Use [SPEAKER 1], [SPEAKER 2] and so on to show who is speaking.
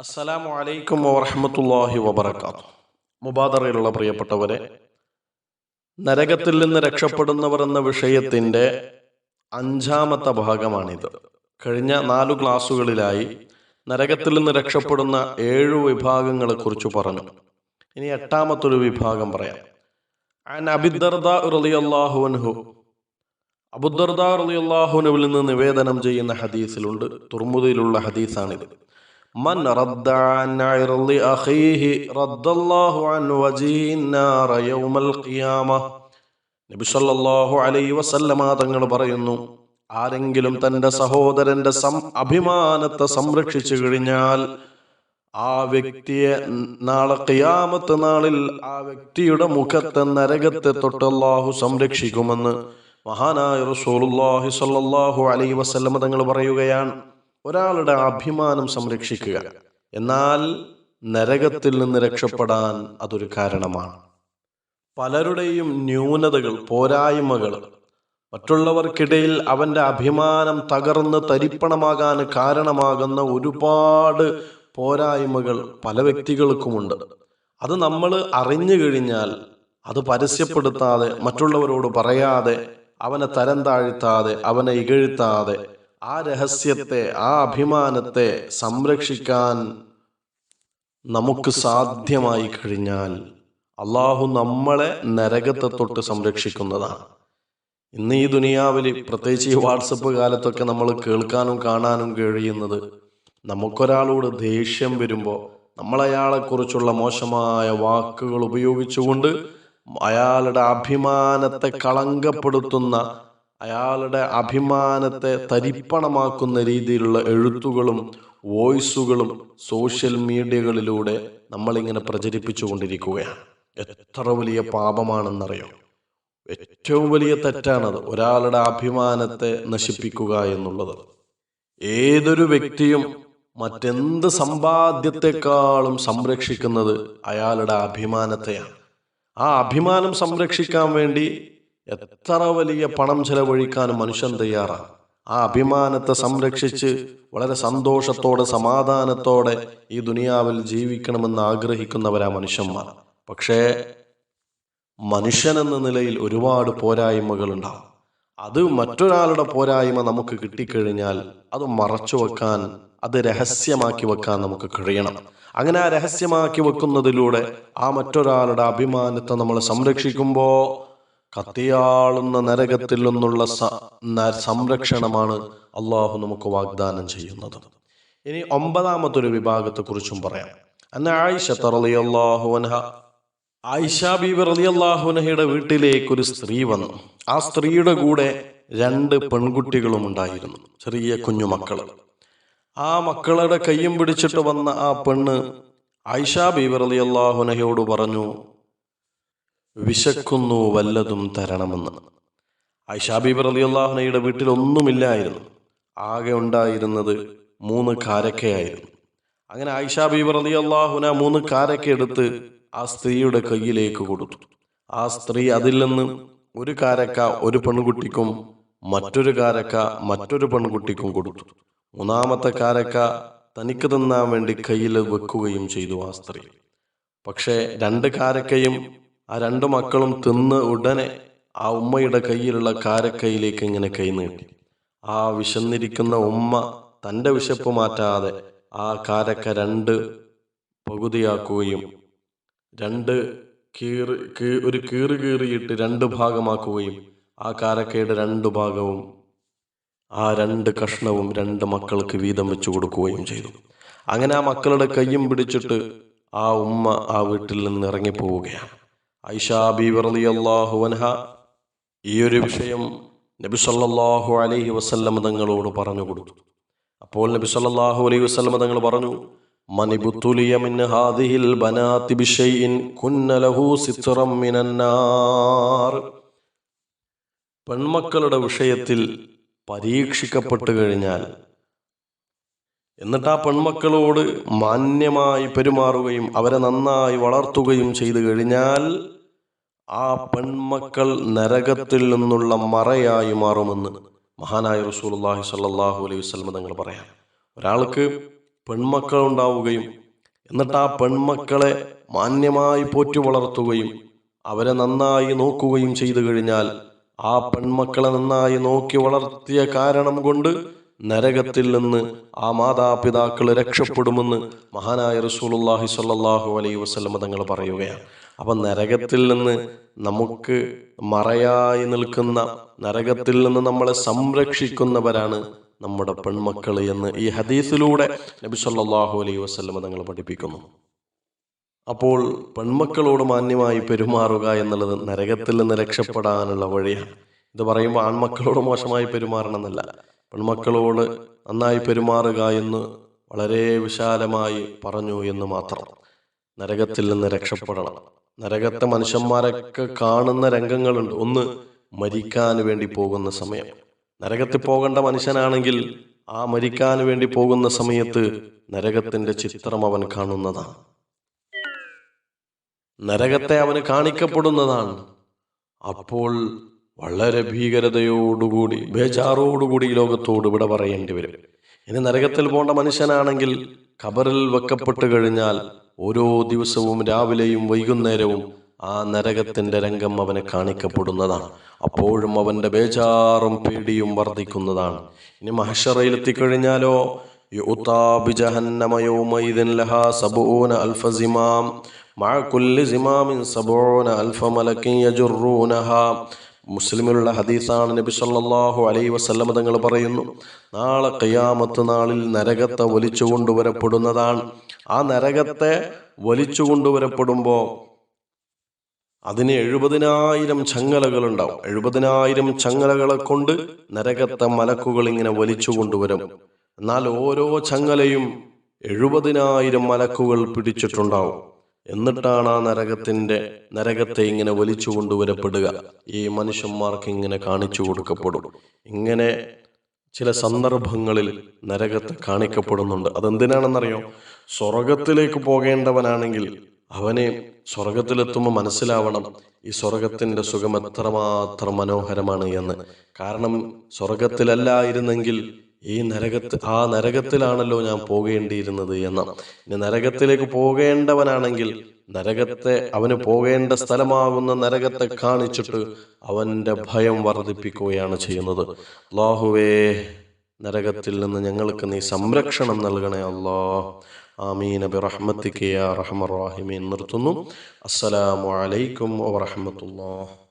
[SPEAKER 1] അസ്സലാമു അലൈക്കും വറഹമത്തല്ലാഹി വബർക്കാത്തു മുബാദറയിലുള്ള പ്രിയപ്പെട്ടവരെ നരകത്തിൽ നിന്ന് രക്ഷപ്പെടുന്നവർ എന്ന വിഷയത്തിന്റെ അഞ്ചാമത്തെ ഭാഗമാണിത്. കഴിഞ്ഞ നാലു ക്ലാസ്സുകളിലായി നരകത്തിൽ നിന്ന് രക്ഷപ്പെടുന്ന ഏഴു വിഭാഗങ്ങളെ കുറിച്ച് പറഞ്ഞു. ഇനി എട്ടാമത്തൊരു വിഭാഗം പറയാം. അൻ അബിദർദ റളിയല്ലാഹുനുവിൽ നിന്ന് നിവേദനം ചെയ്യുന്ന ഹദീസിലുണ്ട്. തുർമുദയിലുള്ള ഹദീസാണിത്. من رد عن عرض أخيه رد الله عن وجهه النار يوم القيامة നബി സല്ലല്ലാഹു അലൈഹി വസല്ലമ തങ്ങൾ പറയുന്നു ആരെങ്കിലും തന്റെ സഹോദരന്റെ സം അഭിമാനത്തെ സംരക്ഷിച്ചു കഴിഞ്ഞാൽ ആ വ്യക്തിയെ നാളെ ഖിയാമത്ത് നാളിൽ ആ വ്യക്തിയുടെ മുഖത്തെ നരകത്തെ തൊട്ട് അല്ലാഹു സംരക്ഷിക്കുമെന്ന് മഹാനായ റസൂലുള്ളാഹി സ്വല്ലല്ലാഹു അലൈഹി വസല്ലമ തങ്ങൾ പറയുകയാണ് ഒരാളുടെ അഭിമാനം സംരക്ഷിക്കുക. എന്നാൽ നരകത്തിൽ നിന്ന് രക്ഷപ്പെടാൻ അതൊരു കാരണമാണ്. പലരുടെയും ന്യൂനതകൾ പോരായ്മകൾ മറ്റുള്ളവർക്കിടയിൽ അവന്റെ അഭിമാനം തകർന്ന് തരിപ്പണമാകാൻ കാരണമാകുന്ന ഒരുപാട് പോരായ്മകൾ പല വ്യക്തികൾക്കുമുണ്ട്. അത് നമ്മൾ അറിഞ്ഞു കഴിഞ്ഞാൽ അത് പരസ്യപ്പെടുത്താതെ മറ്റുള്ളവരോട് പറയാതെ അവനെ തരം താഴ്ത്താതെ അവനെ ഇകഴ്ത്താതെ ആ രഹസ്യത്തെ ആ അഭിമാനത്തെ സംരക്ഷിക്കാൻ നമുക്ക് സാധ്യമായി കഴിഞ്ഞാൽ അള്ളാഹു നമ്മളെ നരകത്തെ തൊട്ട് സംരക്ഷിക്കുന്നതാണ്. ഇന്ന് ഈ ദുനിയാവിൽ പ്രത്യേകിച്ച് ഈ വാട്സപ്പ് കാലത്തൊക്കെ നമ്മൾ കേൾക്കാനും കാണാനും കഴിയുന്നത് നമുക്കൊരാളോട് ദേഷ്യം വരുമ്പോൾ നമ്മൾ അയാളെക്കുറിച്ചുള്ള മോശമായ വാക്കുകൾ ഉപയോഗിച്ചുകൊണ്ട് അയാളുടെ അഭിമാനത്തെ കളങ്കപ്പെടുത്തുന്ന അയാളുടെ അഭിമാനത്തെ തരിപ്പണമാക്കുന്ന രീതിയിലുള്ള എഴുത്തുകളും വോയിസുകളും സോഷ്യൽ മീഡിയകളിലൂടെ നമ്മളിങ്ങനെ പ്രചരിപ്പിച്ചു കൊണ്ടിരിക്കുകയാണ് എത്ര വലിയ പാപമാണെന്നറിയോ? ഏറ്റവും വലിയ തെറ്റാണത് ഒരാളുടെ അഭിമാനത്തെ നശിപ്പിക്കുക എന്നുള്ളത്. ഏതൊരു വ്യക്തിയും മറ്റെന്ത് സമ്പാദ്യത്തെക്കാളും സംരക്ഷിക്കുന്നത് അയാളുടെ അഭിമാനത്തെയാണ്. ആ അഭിമാനം സംരക്ഷിക്കാൻ വേണ്ടി എത്ര വലിയ പണം ചെലവഴിക്കാൻ മനുഷ്യൻ തയ്യാറാണ് ആ അഭിമാനത്തെ സംരക്ഷിച്ച് വളരെ സന്തോഷത്തോടെ സമാധാനത്തോടെ ഈ ദുനിയാവിൽ ജീവിക്കണമെന്ന് ആഗ്രഹിക്കുന്നവരാ മനുഷ്യന്മാർ. പക്ഷേ മനുഷ്യൻ എന്ന നിലയിൽ ഒരുപാട് പോരായ്മകൾ ഉണ്ടാവും അത് മറ്റൊരാളുടെ പോരായ്മ നമുക്ക് കിട്ടിക്കഴിഞ്ഞാൽ അത് മറച്ചു വെക്കാൻ അത് രഹസ്യമാക്കി വെക്കാൻ നമുക്ക് കഴിയണം. അങ്ങനെ ആ രഹസ്യമാക്കി വെക്കുന്നതിലൂടെ ആ മറ്റൊരാളുടെ അഭിമാനത്തെ നമ്മൾ സംരക്ഷിക്കുമ്പോൾ കത്തിയാളുന്ന നരകത്തിൽ നിന്നുള്ള സംരക്ഷണമാണ് അള്ളാഹു നമുക്ക് വാഗ്ദാനം ചെയ്യുന്നത്. ഇനി ഒമ്പതാമത്തൊരു വിഭാഗത്തെ കുറിച്ചും പറയാം. അന്ന ആയിഷ റളിയല്ലാഹു അൻഹ ആയിഷ ബീബി വീട്ടിലേക്ക് ഒരു സ്ത്രീ വന്നു. ആ സ്ത്രീയുടെ കൂടെ രണ്ട് പെൺകുട്ടികളും ഉണ്ടായിരുന്നു ചെറിയ കുഞ്ഞുമക്കൾ ആ മക്കളുടെ കയ്യും പിടിച്ചിട്ട് വന്ന ആ പെണ്ണ് ആയിഷ ബീബി അള്ളാഹുനഹയോട് പറഞ്ഞു വിശക്കുന്നു വല്ലതും തരണമെന്ന്. ആയിഷ ബീബി റളിയല്ലാഹുനയുടെ വീട്ടിൽ ഒന്നുമില്ലായിരുന്നു ആകെ ഉണ്ടായിരുന്നത് മൂന്ന് കാരക്കയായിരുന്നു. അങ്ങനെ ആയിഷ ബീബി റളിയല്ലാഹുന മൂന്ന് കാരക്ക എടുത്ത് ആ സ്ത്രീയുടെ കയ്യിലേക്ക് കൊടുത്തു. ആ സ്ത്രീ അതിൽ നിന്ന് ഒരു കാരക്ക ഒരു പെൺകുട്ടിക്കും മറ്റൊരു കാരക്ക മറ്റൊരു പെൺകുട്ടിക്കും കൊടുത്തു. മൂന്നാമത്തെ കാരക്ക തനിക്ക് തിന്നാൻ വേണ്ടി കയ്യിൽ വെക്കുകയും ചെയ്തു ആ സ്ത്രീ. പക്ഷേ രണ്ട് കാരക്കയും ആ രണ്ട് മക്കളും തിന്ന് ഉടനെ ആ ഉമ്മയുടെ കയ്യിലുള്ള കാരക്കൈയിലേക്ക് ഇങ്ങനെ കൈനീട്ടി ആ വിശന്നിരിക്കുന്ന ഉമ്മ തന്റെ വിശപ്പ് മാറ്റാതെ ആ കാരക്ക രണ്ട് പകുതിയാക്കുകയും രണ്ട് കീറ് കീ ഒരു കീറ് കീറിയിട്ട് രണ്ട് ഭാഗമാക്കുകയും ആ കാരക്കയുടെ രണ്ട് ഭാഗവും ആ രണ്ട് കഷ്ണവും രണ്ട് മക്കൾക്ക് വീതം വെച്ചു കൊടുക്കുകയും ചെയ്തു. അങ്ങനെ ആ മക്കളുടെ കയ്യും പിടിച്ചിട്ട് ആ ഉമ്മ ആ വീട്ടിൽ നിന്ന് ഇറങ്ങിപ്പോവുകയാണ്. ഐഷാ ബീബി റളിയല്ലാഹു അൻഹ ഈ ഒരു വിഷയം നബി സല്ലല്ലാഹു അലൈഹി വസ്ലമ തങ്ങളോട് പറഞ്ഞു കൊടുത്തു. അപ്പോൾ നബി സല്ലല്ലാഹു അലൈഹി വസ്ലമ തങ്ങൾ പറഞ്ഞു പെൺമക്കളുടെ വിഷയത്തിൽ പരീക്ഷിക്കപ്പെട്ടു കഴിഞ്ഞാൽ എന്നിട്ട് ആ പെൺമക്കളോട് മാന്യമായി പെരുമാറുകയും അവരെ നന്നായി വളർത്തുകയും ചെയ്തു കഴിഞ്ഞാൽ ആ പെൺമക്കൾ നരകത്തിൽ നിന്നുള്ള മറയായി മാറുമെന്ന് മഹാനായ റസൂലുള്ളാഹി സല്ലാഹു അലൈഹി വസല്ലം തങ്ങൾ പറയാം ഒരാൾക്ക് പെൺമക്കൾ ഉണ്ടാവുകയും എന്നിട്ട് ആ പെൺമക്കളെ മാന്യമായി പോറ്റി വളർത്തുകയും അവരെ നന്നായി നോക്കുകയും ചെയ്തു കഴിഞ്ഞാൽ ആ പെൺമക്കളെ നന്നായി നോക്കി വളർത്തിയ കാരണം കൊണ്ട് നരകത്തിൽ നിന്ന് ആ മാതാപിതാക്കൾ രക്ഷപ്പെടുമെന്ന് മഹാനായ റസൂലുള്ളാഹി സ്വല്ലല്ലാഹു അലൈഹി വസല്ലം തങ്ങൾ പറയുകയാണ്. അപ്പം നരകത്തിൽ നിന്ന് നമുക്ക് മറയായി നിൽക്കുന്ന നരകത്തിൽ നിന്ന് നമ്മളെ സംരക്ഷിക്കുന്നവരാണ് നമ്മുടെ പെൺമക്കൾ എന്ന് ഈ ഹദീസിലൂടെ നബി സ്വല്ലല്ലാഹു അലൈഹി വസല്ലം തങ്ങൾ പഠിപ്പിക്കുന്നു. അപ്പോൾ പെൺമക്കളോട് മാന്യമായി പെരുമാറുക എന്നുള്ളത് നരകത്തിൽ നിന്ന് രക്ഷപ്പെടാനുള്ള വഴിയാണ്. ഇത് പറയുമ്പോൾ ആൺമക്കളോട് മോശമായി പെരുമാറണം എന്നല്ല പെൺമക്കളോട് നന്നായി പെരുമാറുക എന്ന് വളരെ വിശാലമായി പറഞ്ഞു എന്ന് മാത്രം. നരകത്തിൽ നിന്ന് രക്ഷപ്പെടണം. നരകത്തെ മനുഷ്യന്മാരൊക്കെ കാണുന്ന രംഗങ്ങളുണ്ട്. ഒന്ന് മരിക്കാൻ വേണ്ടി പോകുന്ന സമയം. നരകത്തിൽ പോകേണ്ട മനുഷ്യനാണെങ്കിൽ ആ മരിക്കാൻ വേണ്ടി പോകുന്ന സമയത്ത് നരകത്തിന്റെ ചിത്രം അവൻ കാണുന്നതാണ്. നരകത്തെ അവന് കാണിക്കപ്പെടുന്നതാണ്. അപ്പോൾ വളരെ ഭീകരതയോടുകൂടി ബേജാറോടുകൂടി ലോകത്തോട് ഇവിടെ പറയേണ്ടി വരും. ഇനി നരകത്തിൽ പോണ്ട മനുഷ്യനാണെങ്കിൽ ഖബറിൽ വെക്കപ്പെട്ടു കഴിഞ്ഞാൽ ഓരോ ദിവസവും രാവിലെയും വൈകുന്നേരവും ആ നരകത്തിന്റെ രംഗം അവന് കാണിക്കപ്പെടുന്നതാണ്. അപ്പോഴും അവന്റെ ബേജാറും പേടിയും വർദ്ധിക്കുന്നതാണ്. ഇനി മഹഷറയിൽ എത്തിക്കഴിഞ്ഞാലോ അൽഫ മുസ്ലിമിലുള്ള ഹദീസാണ് നബി സല്ലാഹു അലൈ വസല്ലമ തങ്ങൾ പറയുന്നു നാളെ കയ്യാമത്ത് നാളിൽ നരകത്തെ വലിച്ചു കൊണ്ടുവരപ്പെടുന്നതാണ്. ആ നരകത്തെ വലിച്ചു കൊണ്ടുവരപ്പെടുമ്പോൾ അതിന് എഴുപതിനായിരം ചങ്ങലകൾ ഉണ്ടാവും എഴുപതിനായിരം ചങ്ങലകളെ കൊണ്ട് നരകത്തെ മലക്കുകൾ ഇങ്ങനെ വലിച്ചു കൊണ്ടുവരും. എന്നാൽ ഓരോ ചങ്ങലയും എഴുപതിനായിരം മലക്കുകൾ പിടിച്ചിട്ടുണ്ടാവും. എന്നിട്ടാണ് ആ നരകത്തിന്റെ നരകത്തെ ഇങ്ങനെ വലിച്ചു കൊണ്ടുവരപ്പെടുക. ഈ മനുഷ്യന്മാർക്ക് ഇങ്ങനെ കാണിച്ചു കൊടുക്കപ്പെടും. ഇങ്ങനെ ചില സന്ദർഭങ്ങളിൽ നരകത്തെ കാണിക്കപ്പെടുന്നുണ്ട്. അതെന്തിനാണെന്നറിയോ? സ്വർഗത്തിലേക്ക് പോകേണ്ടവനാണെങ്കിൽ അവനെ സ്വർഗത്തിലെത്തുമ്പോൾ മനസ്സിലാവണം ഈ സ്വർഗത്തിന്റെ സുഖം എത്രമാത്രം മനോഹരമാണ് എന്ന്. കാരണം സ്വർഗത്തിലല്ലായിരുന്നെങ്കിൽ ഈ നരകത്ത് ആ നരകത്തിലാണല്ലോ ഞാൻ പോകേണ്ടിയിരുന്നത് എന്ന. ഇനി നരകത്തിലേക്ക് പോകേണ്ടവനാണെങ്കിൽ നരകത്തെ അവന് പോകേണ്ട സ്ഥലമാകുന്ന നരകത്തെ കാണിച്ചിട്ട് അവന്റെ ഭയം വർദ്ധിപ്പിക്കുകയാണ് ചെയ്യുന്നത്. അള്ളാഹുവേ നരകത്തിൽ നിന്ന് ഞങ്ങൾക്ക് നീ സംരക്ഷണം നൽകണേ അല്ലോ. ആമീൻ. ബിറഹ്മത്തിക്ക് യാ റഹ്മറാഹിമീൻ നിർത്തുന്നു. അസ്സലാമു അലൈക്കും വറഹ്മത്തുള്ളാഹി.